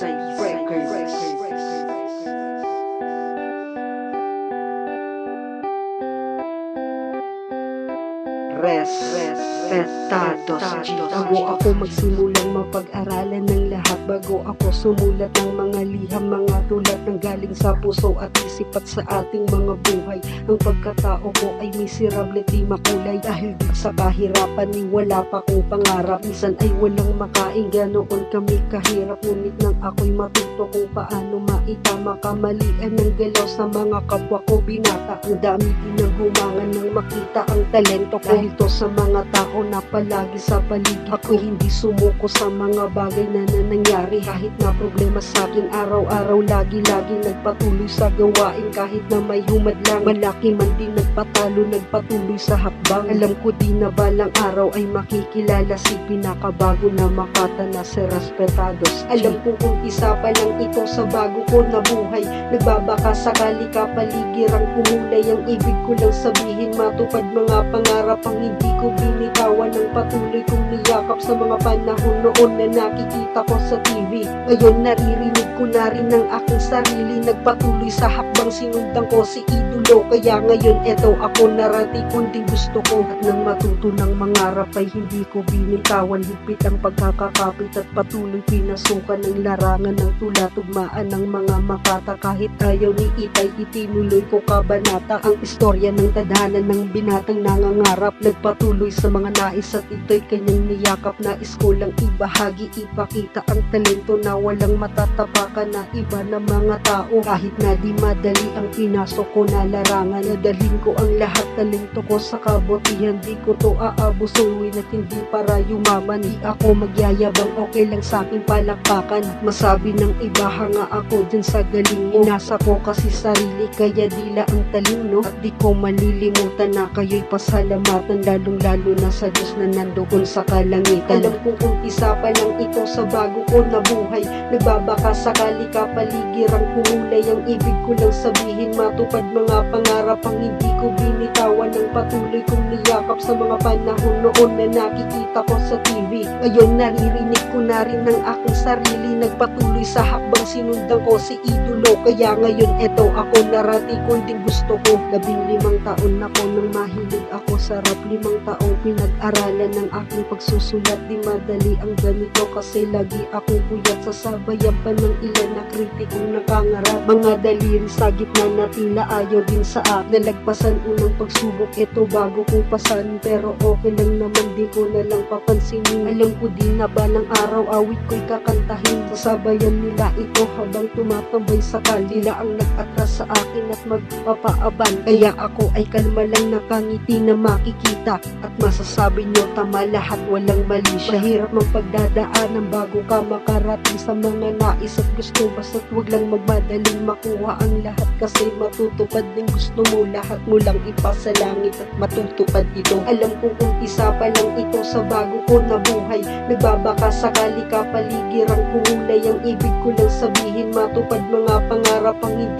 safe. Respetados Bago ako magsimulang mapag-aralan ng lahat Bago ako sumulat ng mga liham Mga tulad ng galing sa puso at isip at sa ating mga buhay. Ang pagkatao ko ay miserable di makulay Dahil di sa kahirapan ni wala pa kong pangarap. Minsan ay walang makain ganoon kami kahirap. Ngunit nang ako'y matuto kung paano maitama Kamalian ng galaw sa mga kapwa ko binata Ang dami din ng humangan nang makita ang talento ko. Dahil to sa mga tao na palagi sa paligid. Ako hindi sumuko sa mga bagay na, na nangyari. Kahit na problema sa akin araw-araw Lagi-lagi nagpatuloy sa gawain. Kahit na may humad lang Malaki man din nagpatalo Nagpatuloy sa hakbang. Alam ko di na balang araw ay makikilala Si pinakabago na makata na si Respetados. Alam ko kung isa pa lang ito sa bago ko na buhay. Nagbabaka sakali kapaligiran kumulay. Ang ibig ko lang sabihin matupad mga pangarap Ang hindi ko binitawan. Ng patuloy kong niyakap Sa mga panahon noon na nakikita ko sa TV Ngayon naririnig ko na rin ng aking sarili. Nagpatuloy sa hakbang sinundan ko si idolo Kaya ngayon eto ako narati kundi gusto ko At nang matuto ng mangarap ay hindi ko binitawan. Higpit ang pagkakakapit at patuloy pinasukan ng larangan ng tula. Tugmaan ng mga makata kahit ayaw ni itay itinuloy ko kabanata Ang istorya ng tadhana ng binatang nangangarap. Nagpatuloy sa mga nais at ito'y kanyang niyakap Nais ko lang ibahagi, ipakita ang talento na walang matatapakan na iba ng mga tao. Kahit na di madali ang pinasok ko na larangan Nadalhin ko ang lahat talento ko sa kabutihan. Di ko to aabusuin at hindi para yumaman. Di ako magyayabang, okay lang sa aking palakpakan. Masabi ng iba hanga ako dyan sa galing mo. Inasa ko kasi sarili kaya dila ang talino. At di ko malilimutan na kayo'y pasalamatan Lalong lalo na sa Diyos na nandoon sa kalangitan. Alam kong umpisa pa lang ito sa bago ko na buhay Nagbabaka sakali kapaligiran kumulay Ang ibig ko lang sabihin matupad mga pangarap Ang hindi ko binitawan ng patuloy kong niyakap Sa mga panahon noon na nakikita ko sa TV Ngayon naririnig ko na rin ng aking sarili Nagpatuloy sa hakbang sinundan ko si idolo. Kaya ngayon eto ako narati kundi gusto ko. Labing limang taon na ko nang mahilig ako sa rap. Limang taong pinag-aralan ng aking pagsusulat. Di madali ang ganito kasi lagi akong puyat sa sabayan pa ng ilan na kritikong nakangarap Mga daliri sa gitna na tila ayaw din sa akin. Nalagpasan unang pagsubok ito bago kong pasan Pero okay lang naman di ko na lang papansinin. Alam ko din na balang araw awit ko'y kakantahin? Sasabayan nila ito habang tumatambay sa kalila Ang nag-atras sa akin at magpapaaban. Kaya ako ay kalma lang nakangiti na makikita At masasabi nyo tama lahat walang mali siya. Mahirap mapagdadaanan bago ka makarating sa mga nais at gusto Basta't wag lang magmadaling makuha ang lahat Kasi matutupad din gusto mo Lahat mo lang ipasa langit at matutupad ito. Alam kong umpisa pa lang ito sa bago ko na buhay Nagbabaka sakali kapaligiran kumulay Ang ibig ko lang sabihin matupad mga pangarap Ang hindi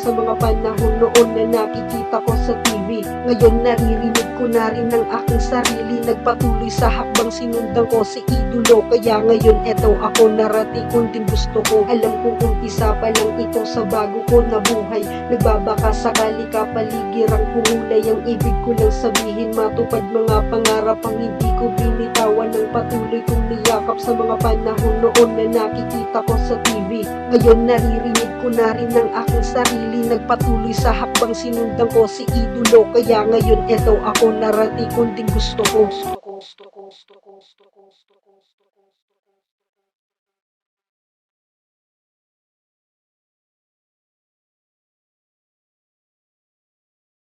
Sa mga panahon noon na nakikita ko sa TV Ngayon naririnig ko na rin ng aking sarili Nagpatuloy sa hakbang sinundan ko si idolo. Kaya ngayon eto ako narati kundi gusto ko. Alam kong umpisa pa lang ito sa bago ko na buhay. Nagbabaka sakali kapaligiran kumulay Ang ibig ko lang sabihin matupad mga pangarap Ang hindi ko binitawan ng patuloy kong niyakap Sa mga panahon noon na nakikita ko sa TV Ngayon naririnig ko na rin ng aking sarili Nagpatuloy sa hakbang sinundan ko si idolo Kaya ngayon eto ako narati kundi gusto ko Gusto ko, gusto ko, gusto ko, gusto ko, gusto ko, gusto ko